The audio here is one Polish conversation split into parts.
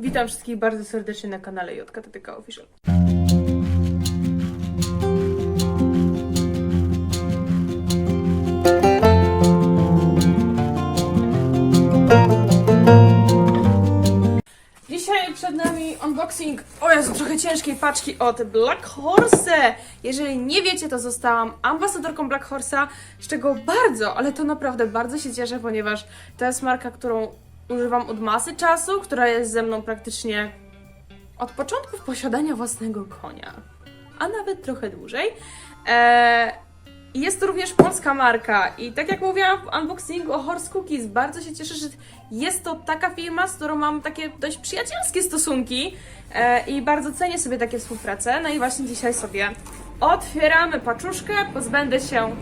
Witam wszystkich bardzo serdecznie na kanale JKTTK Official. Dzisiaj przed nami unboxing, o Jezu, trochę ciężkiej paczki od Black Horse. Jeżeli nie wiecie, to zostałam ambasadorką Black Horse'a, z czego bardzo, ale to naprawdę bardzo się cieszę, ponieważ to jest marka, którą używam od masy czasu, która jest ze mną praktycznie od początków posiadania własnego konia, a nawet trochę dłużej. Eee, jest to również polska marka i tak jak mówiłam w unboxingu o Horse Cookies, bardzo się cieszę, że jest to taka firma, z którą mam takie dość przyjacielskie stosunki e, i bardzo cenię sobie takie współpracę. No i właśnie dzisiaj sobie otwieramy paczuszkę, pozbędę się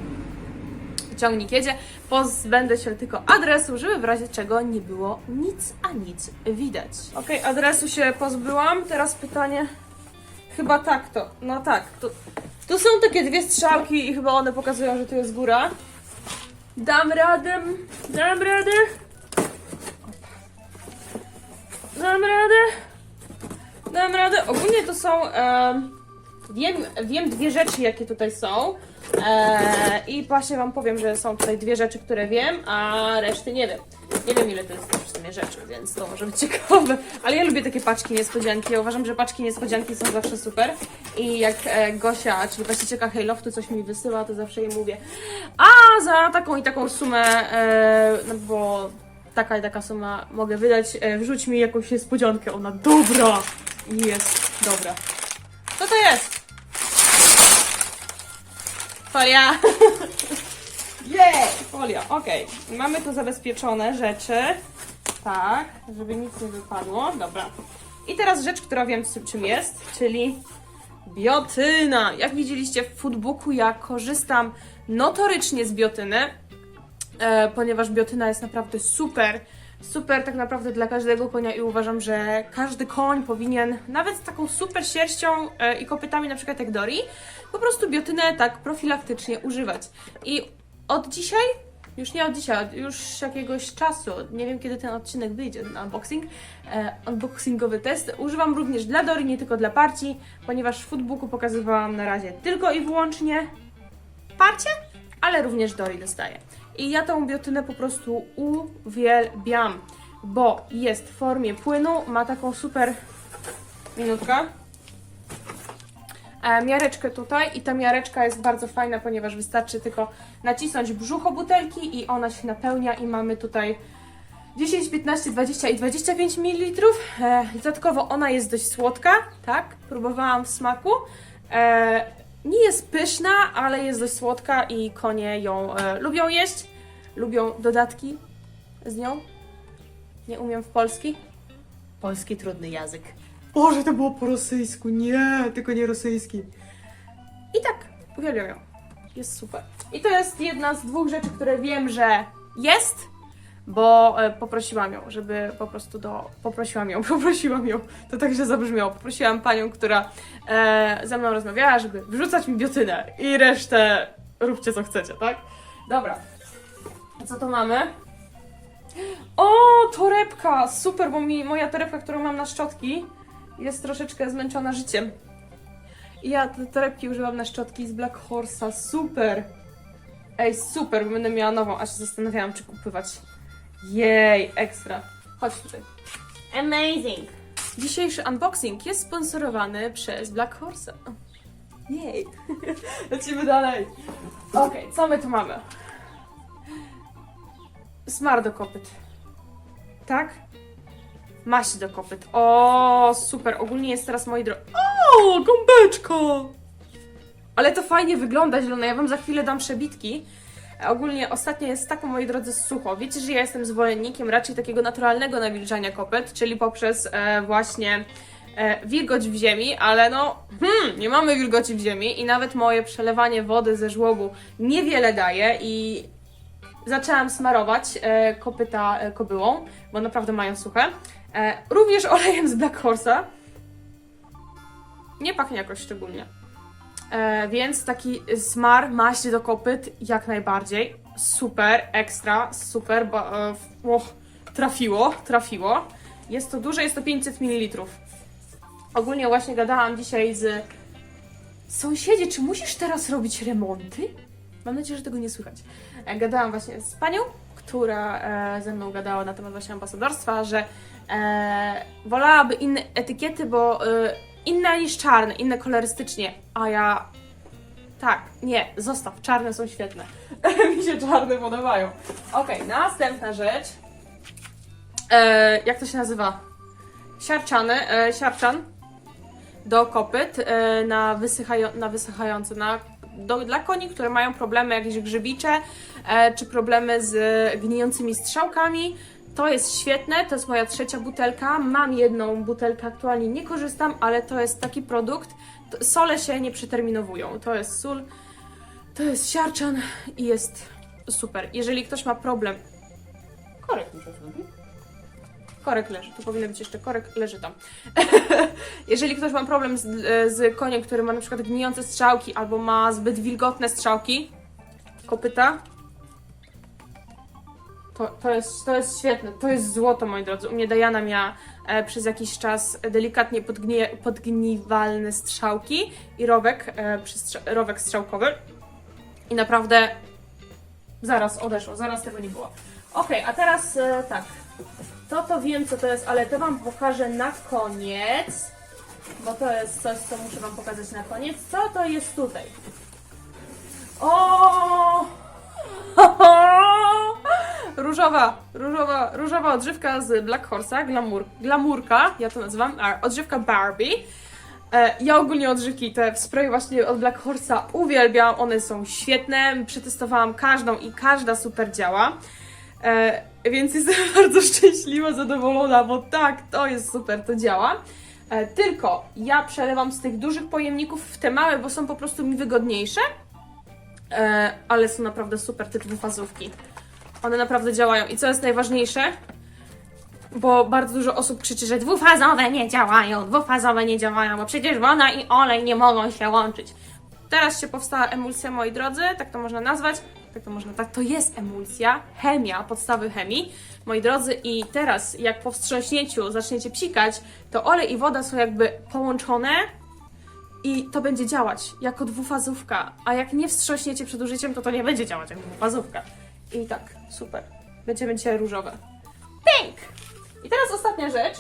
ciągnik jedzie, pozbędę się tylko adresu, żeby w razie czego nie było nic a nic widać. Ok, adresu się pozbyłam, teraz pytanie, chyba tak to, no tak, to, tu są takie dwie strzałki i chyba one pokazują, że tu jest góra. Dam radę, dam radę. Dam radę. Dam radę. Ogólnie to są. em, wiem, wiem dwie rzeczy, jakie tutaj są. E, I właśnie Wam powiem, że są tutaj dwie rzeczy, które wiem, a reszty nie wiem. Nie wiem, ile to jest w sumie rzeczy, więc to może być ciekawe. Ale ja lubię takie paczki niespodzianki. Uważam, że paczki niespodzianki są zawsze super. I jak e, Gosia, czyli właścicielka Hejloftu, coś mi wysyła, to zawsze jej mówię a za taką i taką sumę, e, no bo taka i taka suma mogę wydać, e, wrzuć mi jakąś niespodziankę. Ona, dobra! Jest, dobra. Co to jest? Folia. Jej! Folia, okej. Mamy tu zabezpieczone rzeczy. Tak, żeby nic nie wypadło. Dobra. I teraz rzecz, która wiem czym jest, czyli biotyna. Jak widzieliście w foodbooku, ja korzystam notorycznie z biotyny, e, ponieważ biotyna jest naprawdę super. Super tak naprawdę dla każdego konia i uważam, że każdy koń powinien, nawet z taką super sierścią e, i kopytami, na przykład jak Dori, po prostu biotynę tak profilaktycznie używać. I od dzisiaj, już nie od dzisiaj, już jakiegoś czasu, nie wiem kiedy ten odcinek wyjdzie, ten unboxing, e, unboxingowy test, używam również dla Dori, nie tylko dla parci, ponieważ w foodbooku pokazywałam na razie tylko i wyłącznie parcie, ale również Dori dostaje. I ja tą biotynę po prostu uwielbiam, bo jest w formie płynu, ma taką super minutka, e, miareczkę tutaj i ta miareczka jest bardzo fajna, ponieważ wystarczy tylko nacisnąć brzucho butelki i ona się napełnia i mamy tutaj 10, 15, 20 i 25 ml. E, dodatkowo ona jest dość słodka, tak? Próbowałam w smaku. Nie jest pyszna, ale jest dość słodka i konie ją e, lubią jeść. Lubią dodatki z nią. Nie umiem w polski. Polski trudny język. Boże, to było po rosyjsku. Nie, tylko nie rosyjski. I tak, uwielbiam ją. Jest super. I to jest jedna z dwóch rzeczy, które wiem, że jest, bo e, poprosiłam ją, żeby po prostu do... Poprosiłam ją, poprosiłam ją. To tak źle zabrzmiało. Poprosiłam panią, która e, ze mną rozmawiała, żeby wrzucać mi biotynę i resztę róbcie co chcecie, tak? Dobra. Co tu mamy? O, torebka! Super, bo mi moja torebka, którą mam na szczotki, jest troszeczkę zmęczona życiem. I ja te torebki używam na szczotki z Black Horse'a. Super! Ej, super, bo będę miała nową, a się zastanawiałam, czy kupywać. Jej, ekstra. Chodź tutaj. Amazing! Dzisiejszy unboxing jest sponsorowany przez Black Horse'a. Jej! Lecimy dalej. Okej, co my tu mamy? Smar do kopyt. Tak? Maść do kopyt. O, super. Ogólnie jest teraz, moi drodzy... O, gąbeczka! Ale to fajnie wygląda zielone. Ja wam za chwilę dam przebitki. Ogólnie ostatnio jest tak, moi drodzy, sucho. Wiecie, że ja jestem zwolennikiem raczej takiego naturalnego nawilżania kopyt, czyli poprzez e, właśnie e, wilgoć w ziemi, ale no, hmm, nie mamy wilgoci w ziemi i nawet moje przelewanie wody ze żłobu niewiele daje i zaczęłam smarować e, kopyta e, kobyłą, bo naprawdę mają suche. E, również olejem z Black Horse'a. Nie pachnie jakoś szczególnie. E, więc taki smar, maść do kopyt jak najbardziej. Super, ekstra, super, bo, e, trafiło, trafiło. Jest to duże, jest to 500 ml. Ogólnie właśnie gadałam dzisiaj z sąsiedzie, czy musisz teraz robić remonty? Mam nadzieję, że tego nie słychać. E, Gadałam właśnie z panią, która e, ze mną gadała na temat właśnie ambasadorstwa, że e, wolałaby inne etykiety, bo e, inne niż czarne, inne kolorystycznie, a ja tak, nie, zostaw, czarne są świetne. Mi się czarne podobają. Okej, następna rzecz. E, jak to się nazywa? Siarczany, e, siarczan do kopyt e, na, wysychają, na wysychające, na, do, dla koni, które mają problemy jakieś grzybicze, e, czy problemy z gnijącymi strzałkami. To jest świetne, to jest moja trzecia butelka. Mam jedną butelkę, aktualnie nie korzystam, ale to jest taki produkt. Sole się nie przeterminowują. To jest sól, to jest siarczan i jest super. Jeżeli ktoś ma problem. Korek muszę zrobić. Korek leży, tu powinien być jeszcze korek, leży tam. Jeżeli ktoś ma problem z, z koniem, który ma na przykład gnijące strzałki albo ma zbyt wilgotne strzałki, kopyta, to, to, jest, to jest świetne, to jest złoto, moi drodzy. U mnie Diana miała e, przez jakiś czas delikatnie podgnie, podgniwalne strzałki i rowek, e, przystrza- rowek strzałkowy. I naprawdę zaraz odeszło, zaraz tego nie było. Okej, a teraz e, tak. To to wiem, co to jest, ale to Wam pokażę na koniec. Bo to jest coś, co muszę Wam pokazać na koniec. Co to jest tutaj? O! Różowa, różowa, różowa odżywka z Black Horse'a, glamour, glamourka, ja to nazywam, a, odżywka Barbie. E, ja ogólnie odżywki te w sprayu właśnie od Black Horse'a uwielbiam, one są świetne, przetestowałam każdą i każda super działa. E, więc jestem bardzo szczęśliwa, zadowolona, bo tak, to jest super, to działa. E, tylko ja przelewam z tych dużych pojemników w te małe, bo są po prostu mi wygodniejsze. E, ale są naprawdę super te dwufazówki. One naprawdę działają. I co jest najważniejsze? Bo bardzo dużo osób krzyczy, że dwufazowe nie działają, dwufazowe nie działają, bo przecież woda i olej nie mogą się łączyć. Teraz się powstała emulsja, moi drodzy, tak to można nazwać. Tak to można, tak to jest emulsja, chemia, podstawy chemii, moi drodzy. I teraz, jak po wstrząśnięciu zaczniecie psikać, to olej i woda są jakby połączone i to będzie działać jako dwufazówka. A jak nie wstrząśniecie przed użyciem, to to nie będzie działać jako dwufazówka. I tak, super. Będziemy dzisiaj różowe. Pink! I teraz ostatnia rzecz.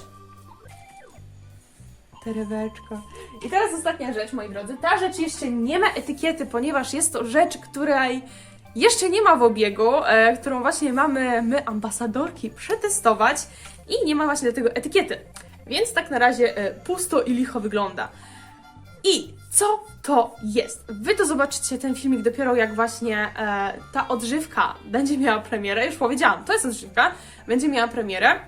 Tereweczka. I teraz ostatnia rzecz, moi drodzy. Ta rzecz jeszcze nie ma etykiety, ponieważ jest to rzecz, której jeszcze nie ma w obiegu, e, którą właśnie mamy my, ambasadorki, przetestować i nie ma właśnie do tego etykiety. Więc tak na razie e, pusto i licho wygląda. I co to jest? Wy to zobaczycie ten filmik dopiero jak właśnie e, ta odżywka będzie miała premierę. Już powiedziałam, to jest odżywka, będzie miała premierę.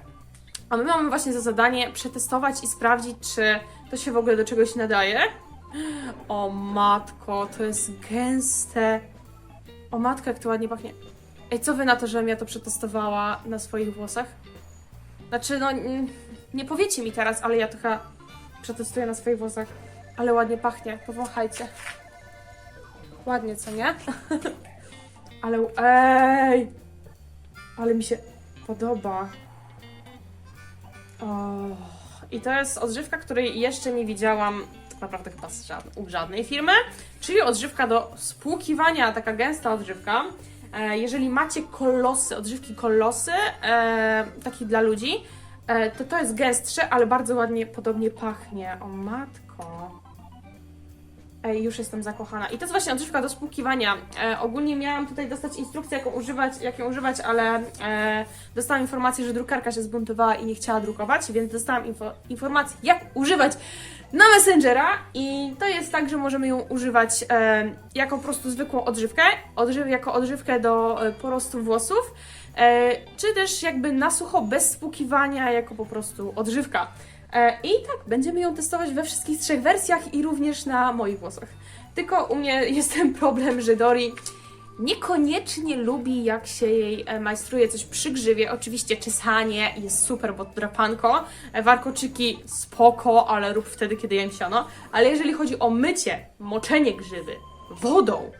A my mamy właśnie za zadanie przetestować i sprawdzić, czy to się w ogóle do czegoś nadaje. O matko, to jest gęste. O matko, jak to ładnie pachnie. Ej, co wy na to, żebym ja to przetestowała na swoich włosach? Znaczy, no, nie powiecie mi teraz, ale ja chyba przetestuję na swoich włosach. Ale ładnie pachnie, powąchajcie. Ładnie, co nie? ale, ej! Ale mi się podoba. I to jest odżywka, której jeszcze nie widziałam tak naprawdę chyba u żadnej firmy, czyli odżywka do spłukiwania, taka gęsta odżywka. E, jeżeli macie kolosy, odżywki kolosy, e, taki dla ludzi, e, to to jest gęstsze, ale bardzo ładnie, podobnie pachnie. O matko. Już jestem zakochana. I to jest właśnie odżywka do spłukiwania. E, ogólnie miałam tutaj dostać instrukcję, jaką używać, jak ją używać, ale e, dostałam informację, że drukarka się zbuntowała i nie chciała drukować, więc dostałam info, informację, jak używać na Messengera i to jest tak, że możemy ją używać e, jako po prostu zwykłą odżywkę, odżyw, jako odżywkę do e, porostu włosów, e, czy też jakby na sucho, bez spłukiwania, jako po prostu odżywka. E, I tak, będziemy ją testować we wszystkich trzech wersjach i również na moich włosach. Tylko u mnie jest ten problem, że Dori niekoniecznie lubi, jak się jej e, majstruje coś przy grzywie. Oczywiście czesanie jest super, bo drapanko. E, Warkoczyki spoko, ale rób wtedy, kiedy jem siano. Ale jeżeli chodzi o mycie, moczenie grzywy wodą,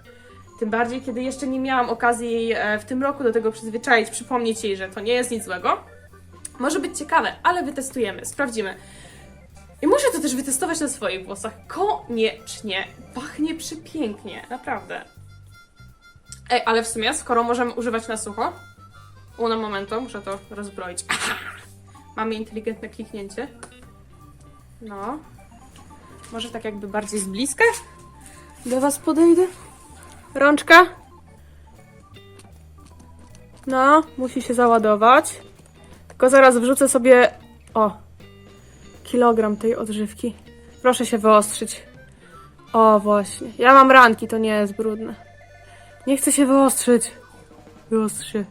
tym bardziej, kiedy jeszcze nie miałam okazji jej w tym roku do tego przyzwyczaić, przypomnieć jej, że to nie jest nic złego, Może być ciekawe, ale wytestujemy, sprawdzimy. I muszę to też wytestować na swoich włosach. Koniecznie. Pachnie przepięknie, naprawdę. Ej, ale w sumie, skoro możemy używać na sucho, uno momento, muszę to rozbroić. Mamy inteligentne kliknięcie. No. Może tak jakby bardziej z bliska? Do Was podejdę. Rączka. No, musi się załadować. Tylko zaraz wrzucę sobie. O! Kilogram tej odżywki. Proszę się wyostrzyć. O, właśnie. Ja mam ranki, to nie jest brudne. Nie chcę się wyostrzyć. Wyostrz się.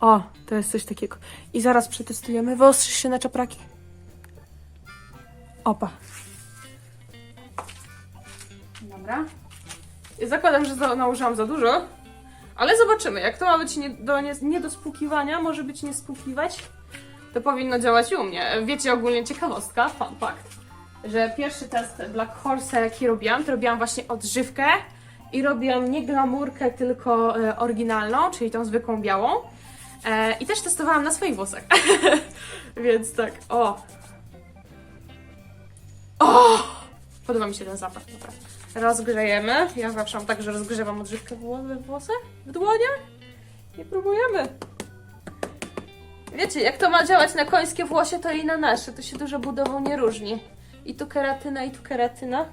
O, to jest coś takiego. I zaraz przetestujemy. Wyostrzysz się na czapraki. Opa. Dobra. Zakładam, że za, nałożyłam za dużo, ale zobaczymy. Jak to ma być nie do, nie, nie do spłukiwania, może być nie spłukiwać, to powinno działać i u mnie. Wiecie, ogólnie ciekawostka, fun fact, że pierwszy test Black Horse, jaki robiłam, to robiłam właśnie odżywkę i robiłam nie glamurkę, tylko e, oryginalną, czyli tą zwykłą białą. E, I też testowałam na swoich włosach. Więc tak, o. O! Podoba mi się ten zapach, naprawdę. Rozgrzejemy. Ja zawsze mam tak, że rozgrzewam odżywkę we włosach, w dłoniach i próbujemy. Wiecie, jak to ma działać na końskie włosie, to i na nasze. To się dużo budową nie różni. I tu keratyna, i tu keratyna.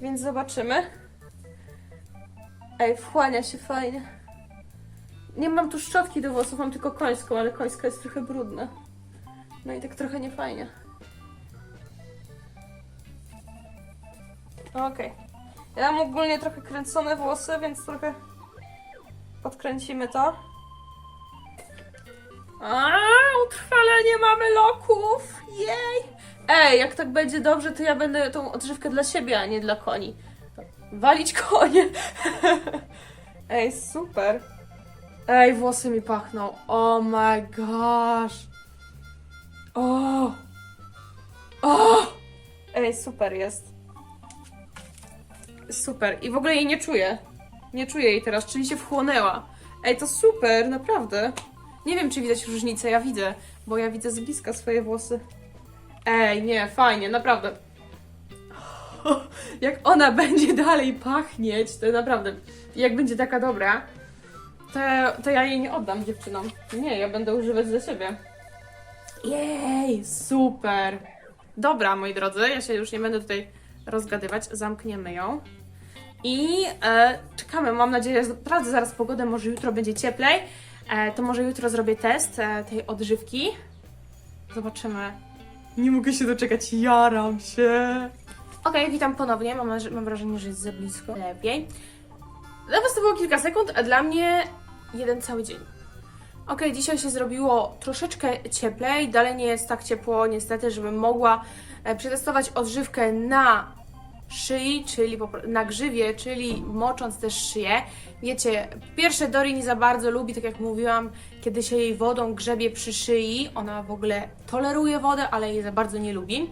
Więc zobaczymy. Ej, wchłania się fajnie. Nie mam tu szczotki do włosów, mam tylko końską, ale końska jest trochę brudna. No i tak trochę niefajnie. Okej. Ja mam ogólnie trochę kręcone włosy, więc trochę podkręcimy to. A, utrwalenie mamy loków! Jej! Ej, jak tak będzie dobrze, to ja będę tą odżywkę dla siebie, a nie dla koni. Walić konie! Ej, super! Ej, włosy mi pachną. Oh my gosh! O! O! Ej, super jest. Super. I w ogóle jej nie czuję. Nie czuję jej teraz, czyli się wchłonęła. Ej, to super, naprawdę. Nie wiem, czy widać różnicę, ja widzę, bo ja widzę z bliska swoje włosy. Ej, nie, fajnie, naprawdę. Jak ona będzie dalej pachnieć, to naprawdę, jak będzie taka dobra, to, to ja jej nie oddam dziewczynom. Nie, ja będę używać dla siebie. Jej, super. Dobra, moi drodzy, ja się już nie będę tutaj rozgadywać, zamkniemy ją. I e, czekamy, mam nadzieję, sprawdzę zaraz pogodę, może jutro będzie cieplej. E, to może jutro zrobię test e, tej odżywki. Zobaczymy. Nie mogę się doczekać, jaram się. Okej, witam ponownie. Mam, naż- mam wrażenie, że jest za blisko. Lepiej. Dla Was to było kilka sekund, a dla mnie jeden cały dzień. Okej, dzisiaj się zrobiło troszeczkę cieplej. Dalej nie jest tak ciepło, niestety, żebym mogła e, przetestować odżywkę na szyi, czyli na grzywie, czyli mocząc też szyję. Wiecie, pierwsze Dori nie za bardzo lubi, tak jak mówiłam, kiedy się jej wodą grzebie przy szyi. Ona w ogóle toleruje wodę, ale jej za bardzo nie lubi.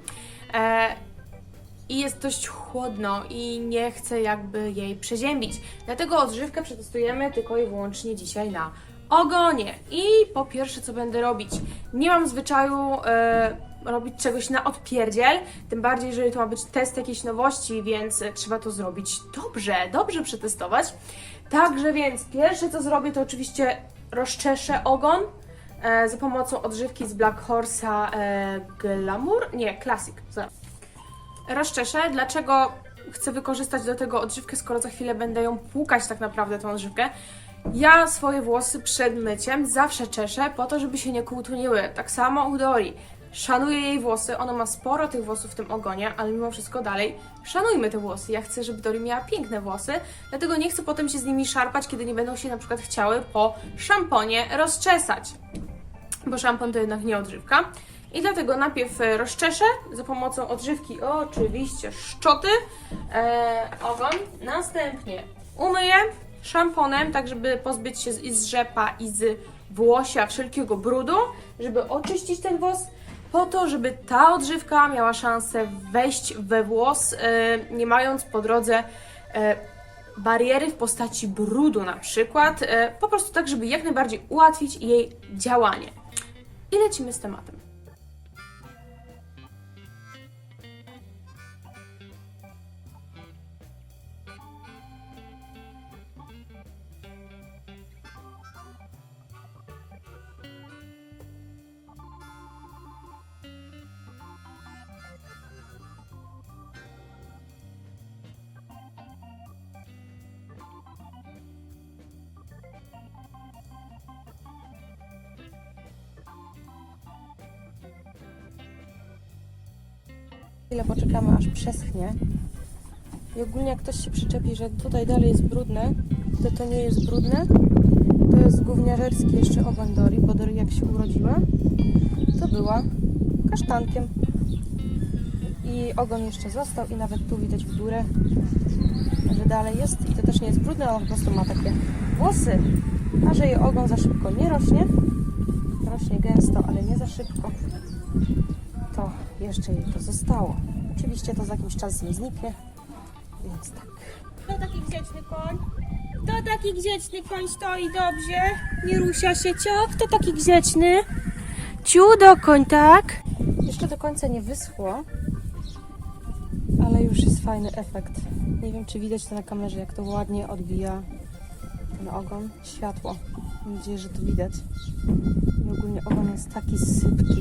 E, i jest dość chłodno i nie chcę jakby jej przeziębić. Dlatego odżywkę przetestujemy tylko i wyłącznie dzisiaj na ogonie. I po pierwsze, co będę robić? Nie mam zwyczaju e, robić czegoś na odpierdziel, tym bardziej, jeżeli to ma być test jakiejś nowości, więc trzeba to zrobić dobrze, dobrze przetestować. Także więc pierwsze, co zrobię, to oczywiście rozczeszę ogon e, za pomocą odżywki z Black Horse'a e, Glamour? Nie, Classic. Rozczeszę. Dlaczego chcę wykorzystać do tego odżywkę, skoro za chwilę będę ją płukać tak naprawdę tą odżywkę? Ja swoje włosy przed myciem zawsze czeszę po to, żeby się nie kłótuniły. Tak samo u Dori. Szanuję jej włosy, ona ma sporo tych włosów w tym ogonie, ale mimo wszystko dalej szanujmy te włosy. Ja chcę, żeby Dori miała piękne włosy, dlatego nie chcę potem się z nimi szarpać, kiedy nie będą się na przykład chciały po szamponie rozczesać bo szampon to jednak nie odżywka. I dlatego najpierw e, rozczeszę za pomocą odżywki, oczywiście szczoty, e, ogon. Następnie umyję szamponem, tak żeby pozbyć się i z rzepa, i z włosia, wszelkiego brudu, żeby oczyścić ten włos, po to, żeby ta odżywka miała szansę wejść we włos, e, nie mając po drodze e, bariery w postaci brudu na przykład, e, po prostu tak, żeby jak najbardziej ułatwić jej działanie. i lecimy z tematem. Chwilę poczekamy aż przeschnie. I ogólnie jak ktoś się przyczepi, że tutaj dalej jest brudne, to to nie jest brudne. To jest gówniarzerski jeszcze ogon Dori, bo Dori jak się urodziła, to była kasztankiem. I ogon jeszcze został i nawet tu widać w górę, że dalej jest. I to też nie jest brudne, on po prostu ma takie włosy. A że jej ogon za szybko nie rośnie, rośnie gęsto, ale nie za szybko, jeszcze jej to zostało. Oczywiście to za jakiś czas nie zniknie, więc tak. Kto taki grzeczny koń? Kto taki grzeczny koń stoi dobrze? Nie rusia się, cio? Kto taki grzeczny? Ciudo koń, tak? Jeszcze do końca nie wyschło, ale już jest fajny efekt. Nie wiem, czy widać to na kamerze, jak to ładnie odbija ten ogon. Światło. Mam nadzieję, że to widać. I ogólnie ogon jest taki sypki.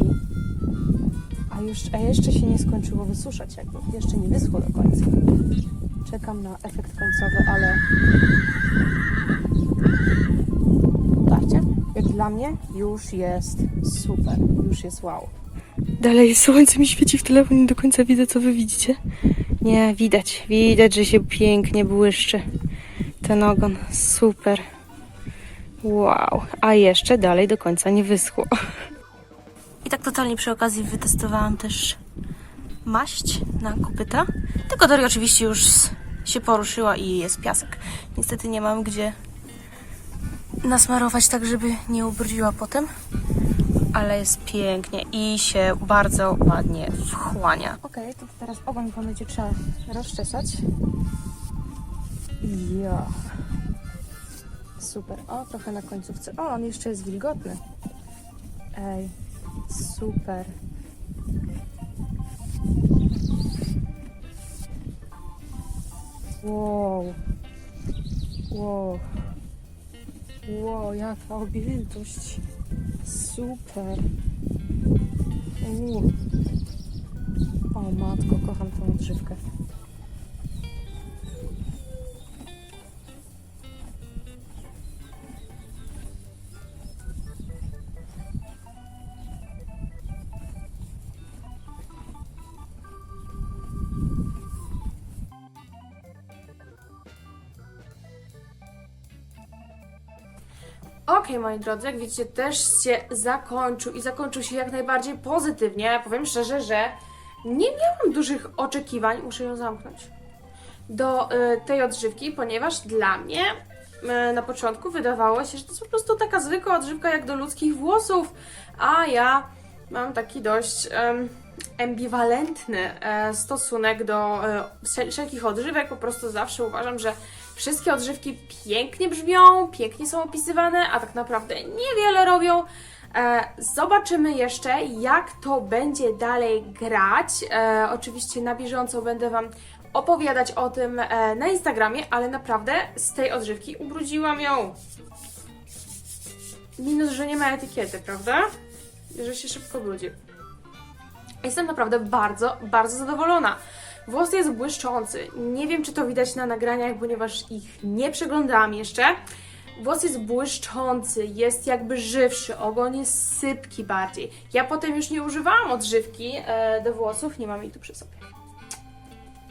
A, już, a jeszcze się nie skończyło wysuszać, jakby. Jeszcze nie wyschło do końca. Czekam na efekt końcowy, ale... Dajcie. Jak dla mnie już jest super. Już jest wow. Dalej słońce mi świeci w telefonie, nie do końca widzę, co wy widzicie. Nie, widać, widać, że się pięknie błyszczy ten ogon. Super. Wow. A jeszcze dalej do końca nie wyschło. I tak totalnie przy okazji wytestowałam też maść na kopyta. Tylko Dori oczywiście już się poruszyła i jest piasek. Niestety nie mam gdzie nasmarować tak, żeby nie ubrudziła potem ale jest pięknie i się bardzo ładnie wchłania. Ok, to teraz ogon będzie trzeba rozczesać. Ja. Super. O, trochę na końcówce. O, on jeszcze jest wilgotny. Ej, super. Wow. Wow. Wow, jaka objętość. Super. Uuu. O matko, kocham tą odżywkę. Okej, moi drodzy, jak widzicie, też się zakończył i zakończył się jak najbardziej pozytywnie. Powiem szczerze, że nie miałam dużych oczekiwań, muszę ją zamknąć, do y, tej odżywki, ponieważ dla mnie y, na początku wydawało się, że to jest po prostu taka zwykła odżywka jak do ludzkich włosów, a ja mam taki dość em, ambiwalentny e, stosunek do wszel- wszelkich odżywek. Po prostu zawsze uważam, że wszystkie odżywki pięknie brzmią, pięknie są opisywane, a tak naprawdę niewiele robią. E, zobaczymy jeszcze, jak to będzie dalej grać. E, oczywiście na bieżąco będę Wam opowiadać o tym e, na Instagramie, ale naprawdę z tej odżywki ubrudziłam ją. Minus, że nie ma etykiety, prawda? Że się szybko brudzi. Jestem naprawdę bardzo, bardzo zadowolona. Włos jest błyszczący. Nie wiem, czy to widać na nagraniach, ponieważ ich nie przeglądałam jeszcze. Włos jest błyszczący, jest jakby żywszy, ogon jest sypki bardziej. Ja potem już nie używałam odżywki e, do włosów, nie mam jej tu przy sobie.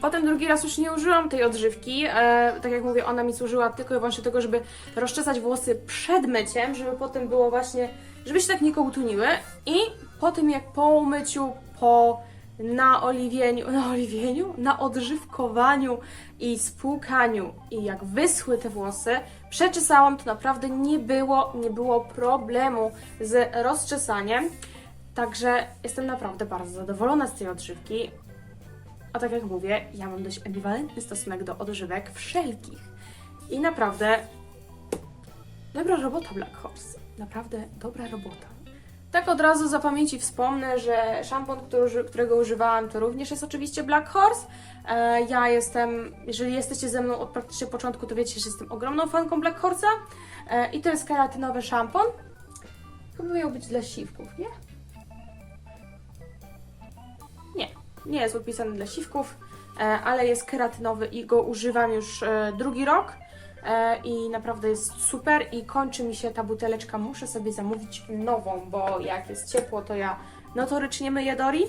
Potem drugi raz już nie użyłam tej odżywki. E, tak jak mówię, ona mi służyła tylko i wyłącznie tego, żeby rozczesać włosy przed myciem, żeby potem było właśnie, żeby się tak nie kołtuniły. I po tym jak po umyciu, po naoliwieniu, naoliwieniu, na odżywkowaniu i spłukaniu i jak wyschły te włosy, przeczesałam, to naprawdę nie było, nie było problemu z rozczesaniem. Także jestem naprawdę bardzo zadowolona z tej odżywki. A tak jak mówię, ja mam dość ambiwalentny stosunek do odżywek wszelkich. I naprawdę dobra robota Black Horse. Naprawdę dobra robota. Tak od razu za pamięci wspomnę, że szampon, którego używałam, to również jest oczywiście Black Horse. E, ja jestem, jeżeli jesteście ze mną od praktycznie początku, to wiecie, że jestem ogromną fanką Black Horse'a. E, I to jest keratynowy szampon. Chyba miał być dla siwków, nie? Nie, nie jest opisany dla siwków, e, ale jest keratynowy i go używam już drugi rok. E, I naprawdę jest super i kończy mi się ta buteleczka. Muszę sobie zamówić nową, bo jak jest ciepło, to ja notorycznie myję Dori.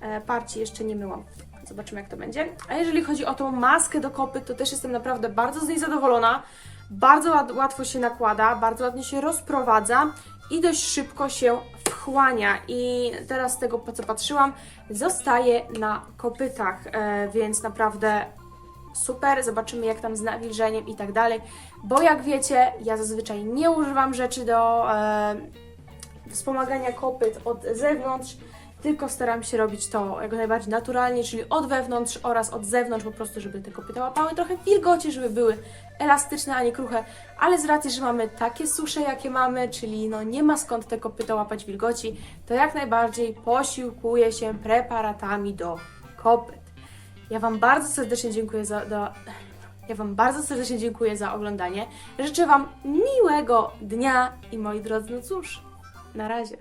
E, Parci jeszcze nie myłam. Zobaczymy, jak to będzie. A jeżeli chodzi o tą maskę do kopyt, to też jestem naprawdę bardzo z niej zadowolona. Bardzo łat- łatwo się nakłada, bardzo ładnie się rozprowadza i dość szybko się wchłania. I teraz z tego, po co patrzyłam, zostaje na kopytach, e, więc naprawdę super, zobaczymy jak tam z nawilżeniem i tak dalej, bo jak wiecie, ja zazwyczaj nie używam rzeczy do e, wspomagania kopyt od zewnątrz, tylko staram się robić to jak najbardziej naturalnie, czyli od wewnątrz oraz od zewnątrz, po prostu, żeby te kopyta łapały trochę wilgoci, żeby były elastyczne, a nie kruche, ale z racji, że mamy takie susze, jakie mamy, czyli no nie ma skąd te kopyta łapać wilgoci, to jak najbardziej posiłkuję się preparatami do kopyt. Ja Wam bardzo serdecznie dziękuję za. Do... Ja Wam bardzo serdecznie dziękuję za oglądanie. Życzę Wam miłego dnia i moi drodzy, no cóż, na razie.